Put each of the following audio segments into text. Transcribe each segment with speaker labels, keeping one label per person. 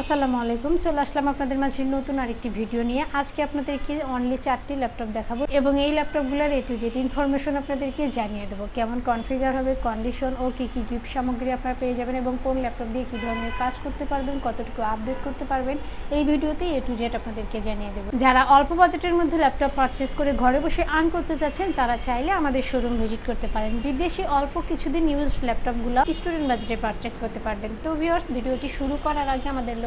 Speaker 1: আসসালামু আলাইকুম, চলে আসলাম আপনাদের মাঝে নতুন আরেকটি ভিডিও নিয়ে। আজকে আপনাদেরকে অনলি চারটি ল্যাপটপ দেখাবো এবং এই ল্যাপটপগুলোর এ টু জেড ইনফরমেশন আপনাদেরকে জানিয়ে দেবো। কেমন কনফিগার হবে কন্ডিশন ও কী কী গিফট সামগ্রী আপনারা পেয়ে যাবেন এবং কোন ল্যাপটপ দিয়ে কী ধরনের কাজ করতে পারবেন, কতটুকু আপডেট করতে পারবেন, এই ভিডিওতে এ টু জেড আপনাদেরকে জানিয়ে দেবো। যারা অল্প বাজেটের মধ্যে ল্যাপটপ পারচেস করে ঘরে বসে আর্ন করতে চাচ্ছেন তারা চাইলে আমাদের শোরুম ভিজিট করতে পারেন। বিদেশি অল্প কিছুদিন ইউজ ল্যাপটপগুলো স্টুডেন্ট বাজেটে পারচেস করতে পারবেন। তো ভিউয়ার্স ভিডিওটি শুরু করার আগে আমাদের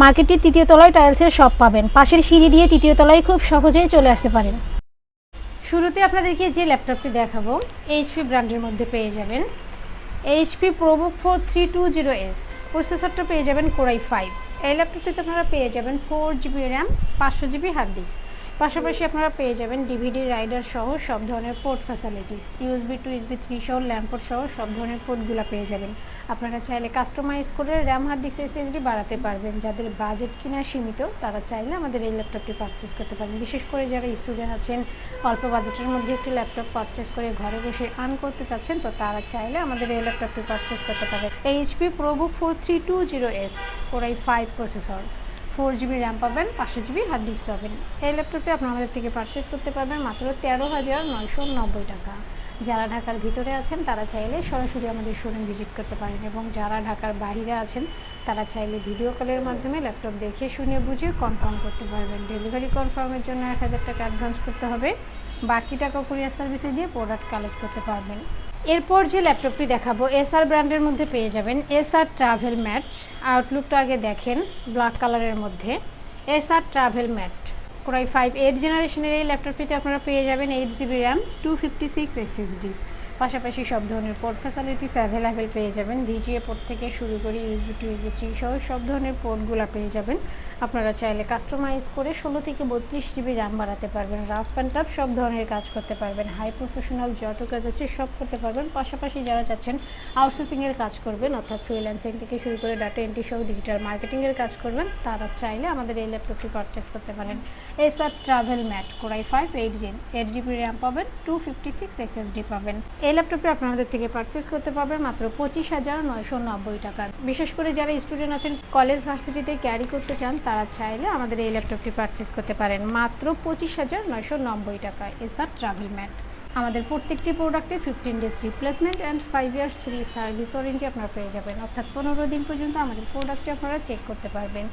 Speaker 1: মার্কেটটির তৃতীয় তলায় টাইলসের শপ পাবেন। পাশের সিঁড়ি দিয়ে তৃতীয় তলায় খুব সহজেই চলে আসতে পারেন। শুরুতে আপনাদেরকে যে ল্যাপটপটি দেখাবো, এইচপি ব্র্যান্ডের মধ্যে পেয়ে যাবেন। HP ProBook four three two zero S প্রসেসরটা পেয়ে যাবেন কোরাই ফাইভ এই ল্যাপটপটিতে আপনারা পেয়ে যাবেন ফোর জিবি র্যাম পাঁচশো জিবি হার্ড ডিস্ক পাশাপাশি আপনারা পেয়ে যাবেন ডিভিডি রাইডার সহ সব ধরনের port facilities USB two USB three সহ ল্যাম্পোর্ট সহ সব ধরনের পোর্টগুলো পেয়ে যাবেন। আপনারা চাইলে কাস্টমাইজ করে র্যাম হার্ড ডিস্ক এসএসডি বাড়াতে পারবেন। যাদের বাজেট কিনা সীমিত, তারা চাইলে আমাদের এই ল্যাপটপটি পারচেস করতে পারেন। বিশেষ করে যারা স্টুডেন্ট আছেন, অল্প বাজেটের মধ্যে একটি ল্যাপটপ পারচেস করে ঘরে বসে আর্ন করতে চাচ্ছেন, তো তারা চাইলে আমাদের এই ল্যাপটপটি পারচেস করতে পারেন। HP ProBook four three two zero S ওরাই five processor four GB RAM পাবেন, পাঁচশো জিবি হার্ড ডিস্ক পাবেন। এই ল্যাপটপটি আপনি আমাদের থেকে পারচেস করতে পারবেন মাত্র তেরো হাজার নয়শো নব্বই টাকা। যারা ঢাকার ভিতরে আছেন, তারা চাইলে সরাসরি আমাদের শোরুম ভিজিট করতে পারেন এবং যারা ঢাকার বাইরে আছেন, তারা চাইলে ভিডিও কলের মাধ্যমে ল্যাপটপ দেখে, শুনে, বুঝে কনফার্ম করতে পারবেন। ডেলিভারি কনফার্মের জন্য এক হাজার টাকা অ্যাডভান্স করতে হবে। বাকি টাকা কুরিয়ার সার্ভিসে দিয়ে প্রোডাক্ট কালেক্ট করতে পারবেন। এরপর যে ল্যাপটপটি দেখাবো, এসআর ব্র্যান্ডের মধ্যে পেয়ে যাবেন এসআর ট্রাভেল ম্যাট। আউটলুকটা আগে দেখেন ব্ল্যাক কালারের মধ্যে। Acer travel mate core i five eight জেনারেশনের এই ল্যাপটপটিতে আপনারা পেয়ে যাবেন eight GB RAM two fifty six পাশাপাশি সব ধরনের পোর্ট ফ্যাসিলিটিস অ্যাভেলেবেল পেয়ে যাবেন। ভিজিএ পোর্ট থেকে শুরু করে ইউএসবি টু থ্রি সহ সব ধরনের পোর্টগুলো পেয়ে যাবেন। আপনারা চাইলে কাস্টমাইজ করে ষোলো থেকে বত্রিশ জিবি র্যাম বাড়াতে পারবেন। রাফ অ্যান্ড টাফ সব ধরনের কাজ করতে পারবেন। হাই প্রফেশনাল যত কাজ আছে সব করতে পারবেন। পাশাপাশি যারা চাচ্ছেন আউটসোর্সিংয়ের কাজ করবেন, অর্থাৎ ফ্রিল্যান্সিং থেকে শুরু করে ডাটা এন্ট্রি সহ ডিজিটাল মার্কেটিংয়ের কাজ করবেন, তারা চাইলে আমাদের এই ল্যাপটপটি পারচেস করতে পারেন। Acer travel mate core i five eight gen eight GB RAM পাবেন টু ফিফটি সিক্স এসএসডি পাবেন। এই ল্যাপটপটি আপনাদের থেকে পারচেস করতে পারবেন মাত্র পঁচিশ হাজার নয়শো নব্বই টাকা। বিশেষ করে যারা স্টুডেন্ট আছেন কলেজ ভার্সিটিতে ক্যারি করতে চান তারা চাইলে আমাদের এই ল্যাপটপটি পারচেস করতে পারেন। মাত্র পঁচিশ হাজার নয়শো নব্বই টাকা। এসআর ট্রাভেল ম্যাট আমাদের প্রত্যেকটি প্রোডাক্টে fifteen days replacement and five years free service warranty আপনারা পেয়ে যাবেন। অর্থাৎ পনেরো দিন পর্যন্ত আমাদের প্রোডাক্টটি আপনারা চেক করতে পারবেন।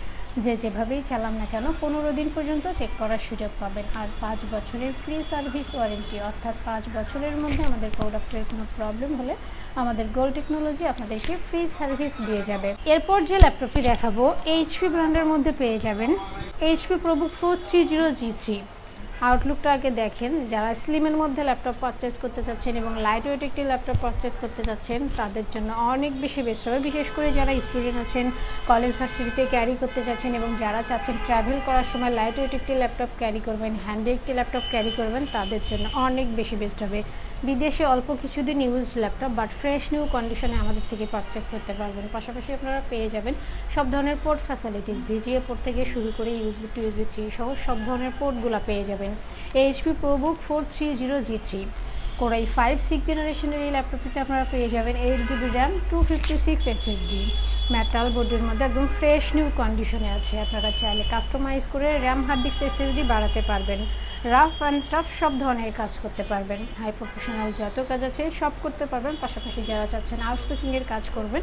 Speaker 1: যে যেভাবেই চালাম না কেন, পনেরো দিন পর্যন্ত চেক করার সুযোগ পাবেন। আর পাঁচ বছরের ফ্রি সার্ভিস ওয়ারেন্টি অর্থাৎ পাঁচ বছরের মধ্যে আমাদের প্রোডাক্টের কোনো প্রবলেম হলে আমাদের গোল টেকনোলজি আপনাদেরকে ফ্রি সার্ভিস দিয়ে যাবে। এরপর যে ল্যাপটপটি দেখাবো এইচপি ব্র্যান্ডের মধ্যে পেয়ে যাবেন। HP ProBook four three zero G three আউটলুকটা আগে দেখেন। যারা স্লিমের মধ্যে ল্যাপটপ পারচেস করতে চাচ্ছেন এবং লাইট ওয়েট একটি ল্যাপটপ পারচেস করতে চাচ্ছেন, তাদের জন্য অনেক বেশি বেস্ট হবে। বিশেষ করে যারা স্টুডেন্ট আছেন কলেজ ভার্সিটিতে ক্যারি করতে চাচ্ছেন এবং যারা চাচ্ছেন ট্রাভেল করার সময় লাইট ওয়েট একটি ল্যাপটপ ক্যারি করবেন হ্যান্ডে একটি ল্যাপটপ ক্যারি করবেন, তাদের জন্য অনেক বেশি বেস্ট হবে। বিদেশে অল্প কিছুদিন used laptop but fresh new কন্ডিশনে আমাদের থেকে পারচেস করতে পারবেন। পাশাপাশি আপনারা পেয়ে যাবেন সব ধরনের পোর্ট ফ্যাসিলিটিস ভিজিএ পোর্ট থেকে শুরু করে ইউএসবি টু ইউএসবি থ্রি সহ সব ধরনের পোর্টগুলো পেয়ে যাবেন। HP ProBook four three zero G three core i five six জেনারেশনের এই ল্যাপটপটিতে আপনারা পেয়ে যাবেন eight GB RAM two fifty six SSD metal বোর্ডের মধ্যে একদম ফ্রেশ নিউ কন্ডিশনে আছে। আপনারা চাইলে কাস্টমাইজ করে র্যাম হার্ড ডিস্ক এসএসডি বাড়াতে পারবেন। রাফ অ্যান্ড টাফ সব ধরনের কাজ করতে পারবেন। হাই প্রফেশনাল যত কাজ আছে সব করতে পারবেন। পাশাপাশি যারা চাচ্ছেন আউটসোর্সিংয়ের কাজ করবেন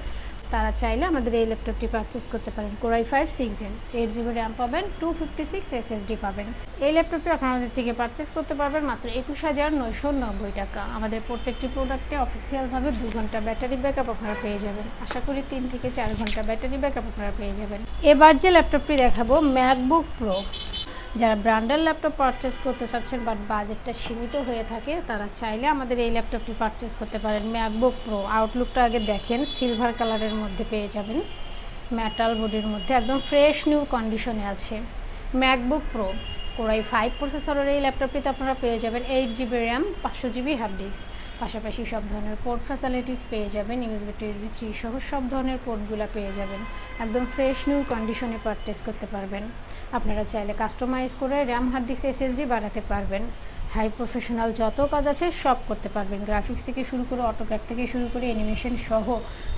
Speaker 1: তারা চাইলে আমাদের এই ল্যাপটপটি পারচেস করতে পারেন। Core i five six gen eight GB RAM পাবেন টু ফিফটি সিক্স এসএসডি পাবেন। এই ল্যাপটপটি আপনাদের থেকে পারচেস করতে পারবেন মাত্র একুশ হাজার নয়শো নব্বই টাকা। আমাদের প্রত্যেকটি প্রোডাক্টে অফিসিয়ালভাবে দু ঘণ্টা ব্যাটারি ব্যাকআপ আপনারা পেয়ে যাবেন। আশা করি তিন থেকে চার ঘণ্টা ব্যাটারি ব্যাকআপ আপনারা পেয়ে যাবেন। এবার যে ল্যাপটপটি দেখাবো ম্যাকবুক প্রো যারা ব্র্যান্ডের ল্যাপটপ পারচেস করতে চাচ্ছেন বাট বাজেটটা সীমিত হয়ে থাকে, তারা চাইলে আমাদের এই ল্যাপটপটি পারচেস করতে পারেন। ম্যাকবুক প্রো আউটলুকটা আগে দেখেন সিলভার কালারের মধ্যে পেয়ে যাবেন। মেটাল বডির মধ্যে একদম ফ্রেশ নিউ কন্ডিশনে আছে। ম্যাকবুক প্রো কোরাই ফাইভ প্রসেসরের এই ল্যাপটপটিতে আপনারা পেয়ে যাবেন এইট জিবি র্যাম পাঁচশো জিবি হার্ড ডিস্ক পাশাপাশি সব ধরনের পোর্ট ফ্যাসিলিটিস পেয়ে যাবেন ইউএসবি টিভি থ্রি সহ সব ধরনের পোর্টগুলো পেয়ে যাবেন। একদম ফ্রেশ নিউ কন্ডিশনে পারচেস করতে পারবেন। আপনারা চাইলে কাস্টমাইজ করে র্যাম হার্ড ডিস্ক এসএসডি বাড়াতে পারবেন। হাই প্রফেশনাল যত কাজ আছে সব করতে পারবেন। গ্রাফিক্স থেকে শুরু করে অটোক্যাট থেকে শুরু করে অ্যানিমেশন সহ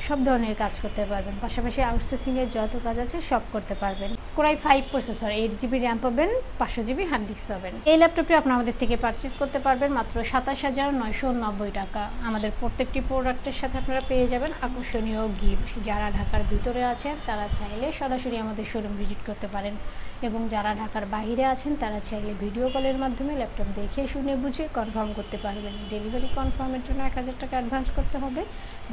Speaker 1: সব ধরনের কাজ করতে পারবেন। পাশাপাশি আউটসোর্সিংয়ের যত কাজ আছে সব করতে পারবেন। Core i five processor eight GB RAM পাবেন, পাঁচশো জিবি হার্ড ডিস্ক পাবেন। এই ল্যাপটপটি আপনার আমাদের থেকে পারচেস করতে পারবেন মাত্র সাতাশ হাজার নয়শো নব্বই টাকা। আমাদের প্রত্যেকটি প্রোডাক্টের সাথে আপনারা পেয়ে যাবেন আকর্ষণীয় গিফট যারা ঢাকার ভিতরে আছেন, তারা চাইলে সরাসরি আমাদের শোরুম ভিজিট করতে পারেন। এবং যারা ঢাকার বাইরে আছেন, তারা চাইলে ভিডিও কলের মাধ্যমে ল্যাপটপ দেখে শুনে বুঝে কনফার্ম করতে পারবেন। ডেলিভারি কনফার্মের জন্য এক হাজার টাকা অ্যাডভান্স করতে হবে।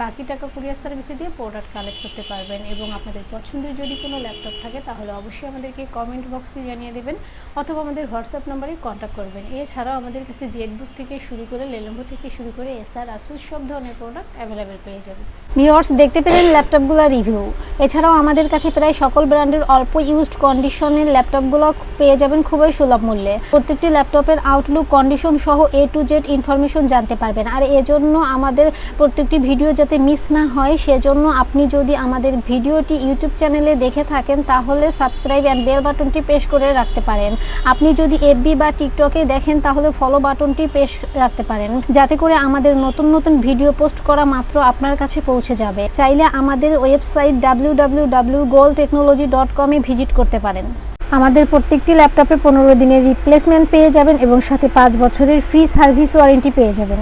Speaker 1: বাকি টাকা কুরিয়ার সার্ভিসে দিয়ে প্রোডাক্ট কালেক্ট করতে পারবেন এবং আপনাদের পছন্দের যদি কোনো ল্যাপটপ থাকে, তাহলে অবশ্যই আমাদেরকে কমেন্ট বক্সে জানিয়ে দেবেন অথবা আমাদের হোয়াটসঅ্যাপ নাম্বারে কন্ট্যাক্ট করবেন। এছাড়াও আমাদের কাছে জেটবুক থেকে শুরু করে লেনোভো থেকে শুরু করে এসআর আসুস সব ধরনের প্রোডাক্ট অ্যাভেলেবেল পেয়ে যাবেন। ভিওর্স দেখতে পেলেন ল্যাপটপগুলো রিভিউ এছাড়াও আমাদের কাছে প্রায় সকল ব্র্যান্ডের অল্প ইউজড কন্ডিশনের ল্যাপটপগুলো পেয়ে যাবেন খুবই সুলভ মূল্যে। প্রত্যেকটি ল্যাপটপের আউটলুক কন্ডিশন সহ এ টু জেড ইনফরমেশন জানতে পারবেন। আর এজন্য আমাদের প্রত্যেকটি ভিডিও যাতে মিস না হয়, সেজন্য আপনি যদি আমাদের ভিডিওটি ইউটিউব চ্যানেলে দেখে থাকেন, তাহলে সাবস্ক্রাইব অ্যান্ড বেল বাটনটি প্রেস করে রাখতে পারেন। আপনি যদি এফবি বা টিকটকে দেখেন, তাহলে ফলো বাটনটি প্রেস রাখতে পারেন, যাতে করে আমাদের নতুন নতুন ভিডিও পোস্ট করা মাত্র আপনার কাছে পৌঁছে যাবে। চাইলে আমাদের website W W goal technology dot visit করতে পারেন। আমাদের প্রত্যেকটি ল্যাপটপে পনেরো দিনের রিপ্লেসমেন্ট পেয়ে যাবেন এবং সাথে পাঁচ বছরের ফ্রি সার্ভিস ওয়ারেন্টি পেয়ে যাবেন।